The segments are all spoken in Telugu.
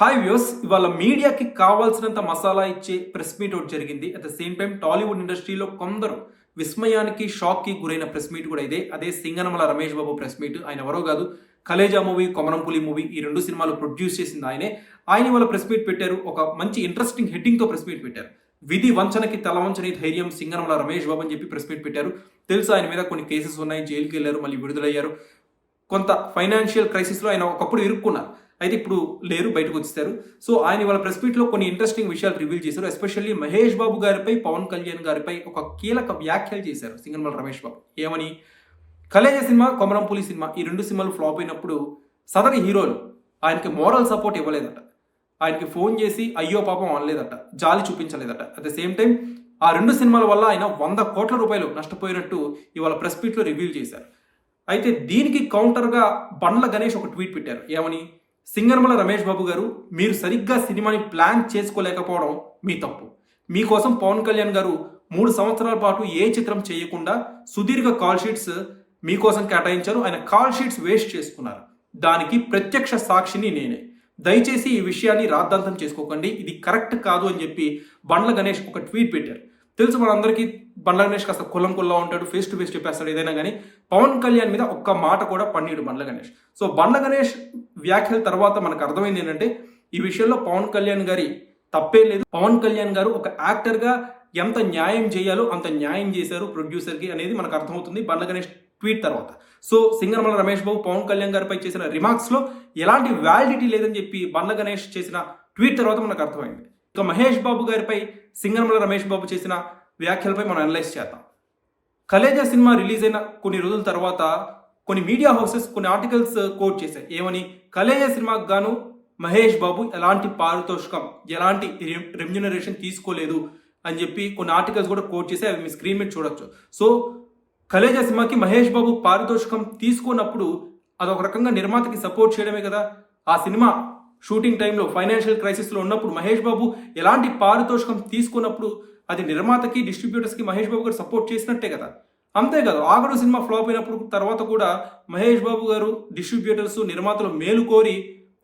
హాయ్ వ్యూస్ ఇవాళ మీడియాకి కావాల్సినంత మసాలా ఇచ్చే ప్రెస్ మీట్ ఒకటి జరిగింది. At the same time Tollywood ఇండస్ట్రీలో కొందరు విస్మయానికి షాక్కి గురైన ప్రెస్ మీట్ కూడా ఇదే. అదే సింగనమల రమేష్ బాబు ప్రెస్ మీట్ ఆయన ఎవరో కాదు కలేజా మూవీ కొమరంపులి మూవీ ఈ రెండు సినిమాలు ప్రొడ్యూస్ చేసింది ఆయనే. ఆయన ఇవాళ ప్రెస్ మీట్ పెట్టారు. ఒక మంచి ఇంట్రెస్టింగ్ హెడ్డింగ్తో ప్రెస్ మీట్ పెట్టారు. విధి వంచనకి తల వంచని ధైర్యం సింగనమల రమేష్ బాబు అని చెప్పి ప్రెస్ మీట్ పెట్టారు. తెలుసు ఆయన మీద కొన్ని కేసెస్ ఉన్నాయి జైలుకి వెళ్ళారు మళ్ళీ విడుదలయ్యారు. కొంత ఫైనాన్షియల్ క్రైసిస్లో ఆయన ఒకప్పుడు ఇరుక్కున్నారు. అయితే ఇప్పుడు లేరు బయటకు వచ్చేసారు. సో ఆయన ఇవాళ ప్రెస్ మీట్లో కొన్ని ఇంట్రెస్టింగ్ విషయాలు రివీల్ చేశారు. ఎస్పెషల్లీ మహేష్ బాబు గారిపై పవన్ కళ్యాణ్ గారిపై ఒక కీలక వ్యాఖ్యలు చేశారు సింగన్మల రమేష్ బాబు. ఏమని? కలేజ సినిమా కొమరంపులి సినిమా ఈ రెండు సినిమాలు ఫ్లాప్ అయినప్పుడు సదరి హీరోలు ఆయనకి మోరల్ సపోర్ట్ ఇవ్వలేదట. ఆయనకి ఫోన్ చేసి అయ్యో పాపం అనలేదట జాలి చూపించలేదట. అట్ ద సేమ్ టైం ఆ రెండు సినిమాల వల్ల ఆయన వంద కోట్ల రూపాయలు నష్టపోయినట్టు ఇవాళ ప్రెస్ మీట్లో రివీల్ చేశారు. అయితే దీనికి కౌంటర్గా బండ్ల గణేష్ ఒక ట్వీట్ పెట్టారు. ఏమని? సింగర్మల రమేష్ బాబు గారు మీరు సరిగ్గా సినిమాని ప్లాన్ చేసుకోలేకపోవడం మీ తప్పు. మీకోసం పవన్ కళ్యాణ్ గారు మూడు సంవత్సరాల పాటు ఏ చిత్రం చేయకుండా సుదీర్ఘ కాల్ షీట్స్ మీకోసం కేటాయించారు. ఆయన కాల్ షీట్స్ వేస్ట్ చేసుకున్నారు. దానికి ప్రత్యక్ష సాక్షిని నేనే. దయచేసి ఈ విషయాన్ని రాద్ధాంతం చేసుకోకండి. ఇది కరెక్ట్ కాదు అని చెప్పి బండ్ల గణేష్ ఒక ట్వీట్ పెట్టారు. తెలుసు మనందరికీ బండ్ల గణేష్ కాస్త కులం కుల్లా ఉంటాడు ఫేస్ టు ఫేస్ చెప్పేస్తాడు ఏదైనా కానీ. పవన్ కళ్యాణ్ మీద ఒక్క మాట కూడా పన్నీడు బండ్ల గణేష్. సో బండ్ల గణేష్ వ్యాఖ్యల తర్వాత మనకు అర్థమైంది ఏంటంటే ఈ విషయంలో పవన్ కళ్యాణ్ గారి తప్పే లేదు. పవన్ కళ్యాణ్ గారు ఒక యాక్టర్గా ఎంత న్యాయం చేయాలో అంత న్యాయం చేశారు ప్రొడ్యూసర్కి అనేది మనకు అర్థమవుతుంది బండ్ల గణేష్ ట్వీట్ తర్వాత. సో సింగర్మల రమేష్ బాబు పవన్ కళ్యాణ్ గారిపై చేసిన రిమార్క్స్లో ఎలాంటి వ్యాలిడిటీ లేదని చెప్పి బండ్ల గణేష్ చేసిన ట్వీట్ తర్వాత మనకు అర్థమైంది. ఇక మహేష్ బాబు గారిపై సింగనమల రమేష్ బాబు చేసిన వ్యాఖ్యలపై మనం అనలైజ్ చేద్దాం. కలేజా సినిమా రిలీజ్ అయిన కొన్ని రోజుల తర్వాత కొన్ని మీడియా హౌసెస్ కొన్ని ఆర్టికల్స్ కోట్ uh, చేశాయి. ఏమని? కలేజా సినిమాకు గాను మహేష్ బాబు ఎలాంటి పారితోషికం ఎలాంటి రెమ్యునరేషన్ తీసుకోలేదు అని చెప్పి కొన్ని ఆర్టికల్స్ కూడా కోట్ చేసి అవి మీ స్క్రీన్ మీద చూడొచ్చు. సో కలేజా సినిమాకి మహేష్ బాబు పారితోషికం తీసుకున్నప్పుడు అదొక రకంగా నిర్మాతకి సపోర్ట్ చేయడమే కదా. ఆ సినిమా షూటింగ్ టైంలో ఫైనాన్షియల్ క్రైసిస్లో ఉన్నప్పుడు మహేష్ బాబు ఎలాంటి పారితోషికం తీసుకున్నప్పుడు అది నిర్మాతకి డిస్ట్రిబ్యూటర్స్కి మహేష్ బాబు గారు సపోర్ట్ చేసినట్టే కదా. అంతేకాదు ఆగడు సినిమా ఫ్లాప్ అయినప్పుడు తర్వాత కూడా మహేష్ బాబు గారు డిస్ట్రిబ్యూటర్స్ నిర్మాతలు మేలు కోరి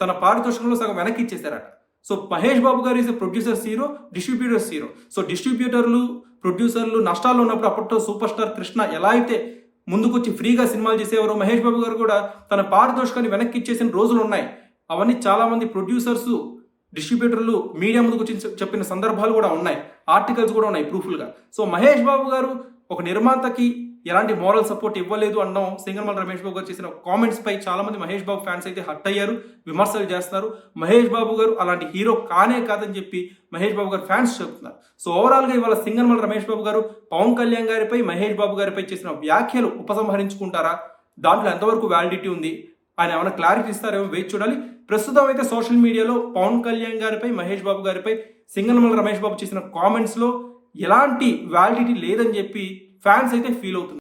తన పారితోషికంలో సగం వెనక్కి ఇచ్చేశారట. సో మహేష్ బాబు గారు is producers hero distributors hero so డిస్ట్రిబ్యూటర్లు ప్రొడ్యూసర్లు నష్టాల్లో ఉన్నప్పుడు అప్పట్లో సూపర్ స్టార్ కృష్ణ ఎలా అయితే ముందుకొచ్చి ఫ్రీగా సినిమాలు చేసేవారో మహేష్ బాబు గారు కూడా తన పారితోషికాన్ని వెనక్కి ఇచ్చేసిన రోజులు ఉన్నాయి. అవన్నీ చాలామంది ప్రొడ్యూసర్స్ డిస్ట్రిబ్యూటర్లు మీడియా ముందుకు వచ్చి చెప్పిన సందర్భాలు కూడా ఉన్నాయి. ఆర్టికల్స్ కూడా ఉన్నాయి ప్రూఫ్లుగా. సో మహేష్ బాబు గారు ఒక నిర్మాతకి ఎలాంటి మోరల్ సపోర్ట్ ఇవ్వలేదు అనడం సింగర్మల్ రమేష్ బాబు గారు చేసిన కామెంట్స్ పై చాలా మంది మహేష్ బాబు ఫ్యాన్స్ అయితే హట్ అయ్యారు విమర్శలు చేస్తున్నారు. మహేష్ బాబు గారు అలాంటి హీరో కానే కాదని చెప్పి మహేష్ బాబు గారు ఫ్యాన్స్ చెప్తున్నారు సో ఓవరాల్గా ఇవాళ సింగర్మల్ రమేష్ బాబు గారు పవన్ కళ్యాణ్ గారిపై మహేష్ బాబు గారిపై చేసిన వ్యాఖ్యలు ఉపసంహరించుకుంటారా? దాంట్లో ఎంతవరకు వ్యాలిడిటీ ఉంది? ఆయన ఏమైనా క్లారిటీ ఇస్తారేమో వేచి చూడాలి. ప్రస్తుతం అయితే సోషల్ మీడియాలో పవన్ కళ్యాణ్ గారిపై మహేష్ బాబు గారిపై సింగనమల రమేష్ బాబు చేసిన కామెంట్స్లో ఎలాంటి వ్యాలిడిటీ లేదని చెప్పి ఫ్యాన్స్ అయితే ఫీల్ అవుతున్నారు.